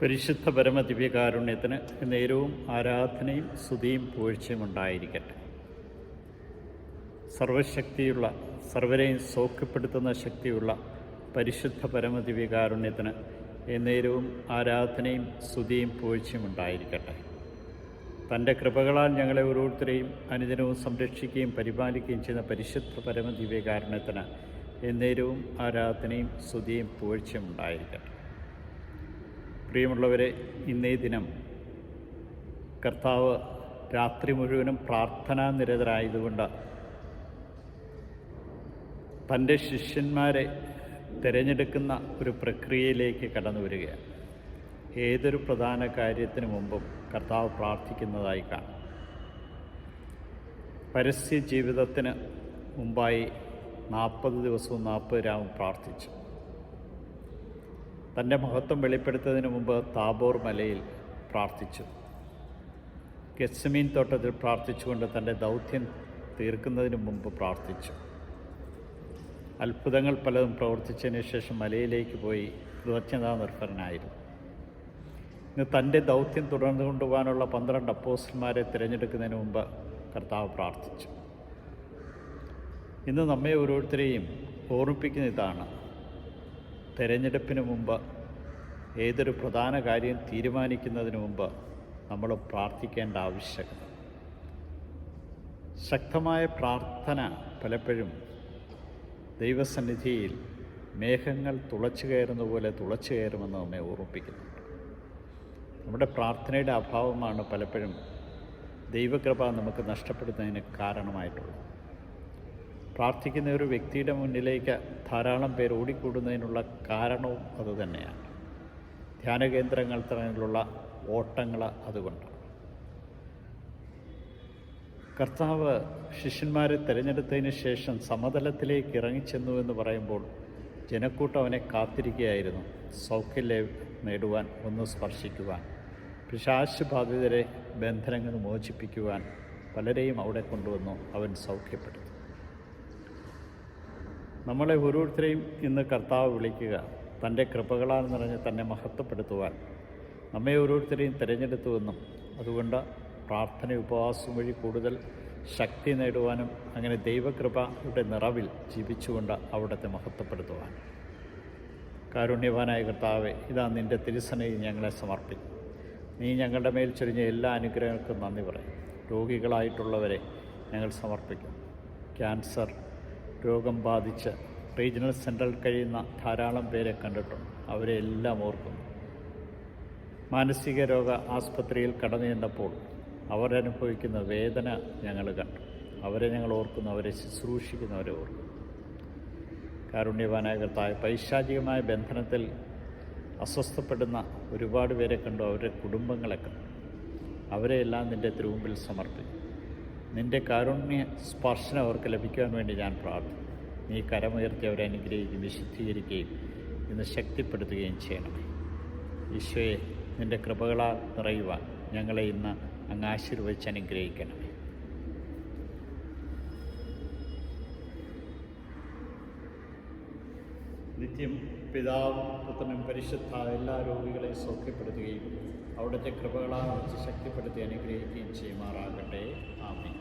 പരിശുദ്ധ പരമദിവ്യകാരുണ്യത്തിന് നേരവും ആരാധനയും സ്തുതിയും പൂഴ്ചയും ഉണ്ടായിരിക്കട്ടെ. സർവശക്തിയുള്ള സർവരെയും സൗഖ്യപ്പെടുത്തുന്ന ശക്തിയുള്ള പരിശുദ്ധ പരമദിവ്യകാരുണ്യത്തിന് എന്നേരവും ആരാധനയും സ്തുതിയും പൂഴ്ചയും ഉണ്ടായിരിക്കട്ടെ. തന്റെ കൃപകളാൽ ഞങ്ങളെ ഓരോരുത്തരെയും അനുദിനവും സംരക്ഷിക്കുകയും പരിപാലിക്കുകയും ചെയ്യുന്ന പരിശുദ്ധ പരമദിവ്യകാരുണ്യത്തിന് എന്നേരവും ആരാധനയും സ്തുതിയും പൂഴ്ചയും ഉണ്ടായിരിക്കട്ടെ. പ്രിയമുള്ളവരെ ഇന്നേ ദിനം കർത്താവ് രാത്രി മുഴുവനും പ്രാർത്ഥനാ നിരതരായതുകൊണ്ട് തന്റെ ശിഷ്യന്മാരെ തിരഞ്ഞെടുക്കുന്ന ഒരു പ്രക്രിയയിലേക്ക് കടന്നു വരികയാണ്. ഏതൊരു പ്രധാന കാര്യത്തിന് മുമ്പും കർത്താവ് പ്രാർത്ഥിക്കുന്നതായി കാണും. പരസ്യ ജീവിതത്തിന് മുമ്പായി നാൽപ്പത് ദിവസവും നാൽപ്പത് രാവും പ്രാർത്ഥിച്ചു. തന്റെ മഹത്വം വെളിപ്പെടുത്തുന്നതിന് മുമ്പ് താബോർ മലയിൽ പ്രാർത്ഥിച്ചു. ഗസ്മീൻ തോട്ടത്തിൽ പ്രാർത്ഥിച്ചുകൊണ്ട് തന്റെ ദൗത്യം തീർക്കുന്നതിന് മുമ്പ് പ്രാർത്ഥിച്ചു. അത്ഭുതങ്ങൾ പലതും പ്രവർത്തിച്ചതിന് ശേഷം മലയിലേക്ക് പോയി കൃതജ്ഞതാ നിർഭരനായിരുന്നു. ഇന്ന് തന്റെ ദൗത്യം തുടർന്നു കൊണ്ടുപോകാനുള്ള പന്ത്രണ്ട് അപ്പോസ്റ്റന്മാരെ തിരഞ്ഞെടുക്കുന്നതിന് മുമ്പ് കർത്താവ് പ്രാർത്ഥിച്ചു. ഇന്ന് നമ്മെ ഓരോരുത്തരെയും ഓർമ്മിപ്പിക്കുന്ന ഇതാണ് തിരഞ്ഞെടുപ്പിന് മുമ്പ് ഏതൊരു പ്രധാന കാര്യം തീരുമാനിക്കുന്നതിന് മുമ്പ് നമ്മൾ പ്രാർത്ഥിക്കേണ്ട ആവശ്യകത. ശക്തമായ പ്രാർത്ഥന പലപ്പോഴും ദൈവസന്നിധിയിൽ മേഘങ്ങൾ തുളച്ചു കയറുന്ന പോലെ തുളച്ചു കയറുമെന്ന് നമ്മെ ഓർമ്മിപ്പിക്കുന്നു. നമ്മുടെ പ്രാർത്ഥനയുടെ അഭാവമാണ് പലപ്പോഴും ദൈവകൃപ നമുക്ക് നഷ്ടപ്പെടുന്നതിന് കാരണമായിട്ടുള്ളത്. പ്രാർത്ഥിക്കുന്ന ഒരു വ്യക്തിയുടെ മുന്നിലേക്ക് ധാരാളം പേർ ഓടിക്കൂടുന്നതിനുള്ള കാരണവും അതുതന്നെയാണ് ധ്യാനകേന്ദ്രങ്ങൾ തമ്മിലുള്ള ഓട്ടങ്ങൾ അതുകൊണ്ടാണ്. കർത്താവ് ശിഷ്യന്മാരെ തിരഞ്ഞെടുത്തതിന് ശേഷം സമതലത്തിലേക്ക് ഇറങ്ങിച്ചെന്നു എന്ന് പറയുമ്പോൾ ജനക്കൂട്ടം അവനെ കാത്തിരിക്കുകയായിരുന്നു. സൗഖ്യം നേടുവാൻ ഒന്ന് സ്പർശിക്കുവാൻ പിശാശ് ബാധിതരെ ബന്ധനങ്ങൾ മോചിപ്പിക്കുവാൻ പലരെയും അവിടെ കൊണ്ടുവന്നു. അവൻ സൗഖ്യപ്പെടുത്തി. നമ്മളെ ഓരോരുത്തരെയും ഇന്ന് കർത്താവ് വിളിക്കുക. തന്റെ കൃപകളാൽ നിറഞ്ഞ് തന്നെ മഹത്വപ്പെടുത്തുവാൻ. നമ്മെ ഓരോരുത്തരെയും തിരഞ്ഞെടുത്തുവെന്നും അതുകൊണ്ട് പ്രാർത്ഥന ഉപവാസം വഴി കൂടുതൽ ശക്തി നേടുവാനും അങ്ങനെ ദൈവകൃപയുടെ നിറവിൽ ജീവിച്ചുകൊണ്ട് അവിടുത്തെ മഹത്വപ്പെടുത്തുവാൻ. കാരുണ്യവാനായ കർത്താവെ ഇതാ നിന്റെ തിരുസനയിൽ ഞങ്ങളെ സമർപ്പിക്കും നീ ഞങ്ങളുടെ മേൽ ചൊരിഞ്ഞ എല്ലാ അനുഗ്രഹങ്ങൾക്കും നന്ദി പറയും. രോഗികളായിട്ടുള്ളവരെ ഞങ്ങൾ സമർപ്പിക്കും ക്യാൻസർ രോഗം ബാധിച്ച് റീജിയണൽ സെൻട്രൽ കഴിയുന്ന ധാരാളം പേരെ കണ്ടിട്ടുണ്ട്. അവരെ എല്ലാം ഓർക്കുന്നു മാനസിക രോഗ ആസ്പത്രിയിൽ കടന്നു ചെന്നപ്പോൾ അവരനുഭവിക്കുന്ന വേദന ഞങ്ങൾ കണ്ടു. അവരെ ഞങ്ങൾ ഓർക്കുന്നു അവരെ ശുശ്രൂഷിക്കുന്നവരെ ഓർക്കുന്നു. കാരുണ്യവാനായ കർത്തായ പൈശാചികമായ ബന്ധനത്തിൽ അസ്വസ്ഥപ്പെടുന്ന ഒരുപാട് പേരെ കണ്ടു. അവരുടെ കുടുംബങ്ങളെ കണ്ടു. അവരെയെല്ലാം നിന്റെ തിരുമുമ്പിൽ സമർപ്പിക്കും. നിന്റെ കാരുണ്യ സ്പർശനം അവർക്ക് ലഭിക്കുവാൻ വേണ്ടി ഞാൻ പ്രാർത്ഥിക്കും നീ കരമുയർത്തി അവരെ അനുഗ്രഹിക്കുകയും വിശുദ്ധീകരിക്കുകയും ഇന്ന് ശക്തിപ്പെടുത്തുകയും ചെയ്യണം. ഈശോയെ നിന്റെ കൃപകളാൽ നിറയുവാൻ ഞങ്ങളെ ഇന്ന് അങ്ങ് ആശീർവദിച്ച് അനുഗ്രഹിക്കണം നിത്യം പിതാവ് പുത്രനും പരിശുദ്ധ എല്ലാ രോഗികളെ സൗഖ്യപ്പെടുത്തുകയും അവിടുത്തെ കൃപകളാൽ വെച്ച് ശക്തിപ്പെടുത്തി അനുഗ്രഹിക്കുകയും ചെയ്യുമാറാകട്ടെ. ആമേ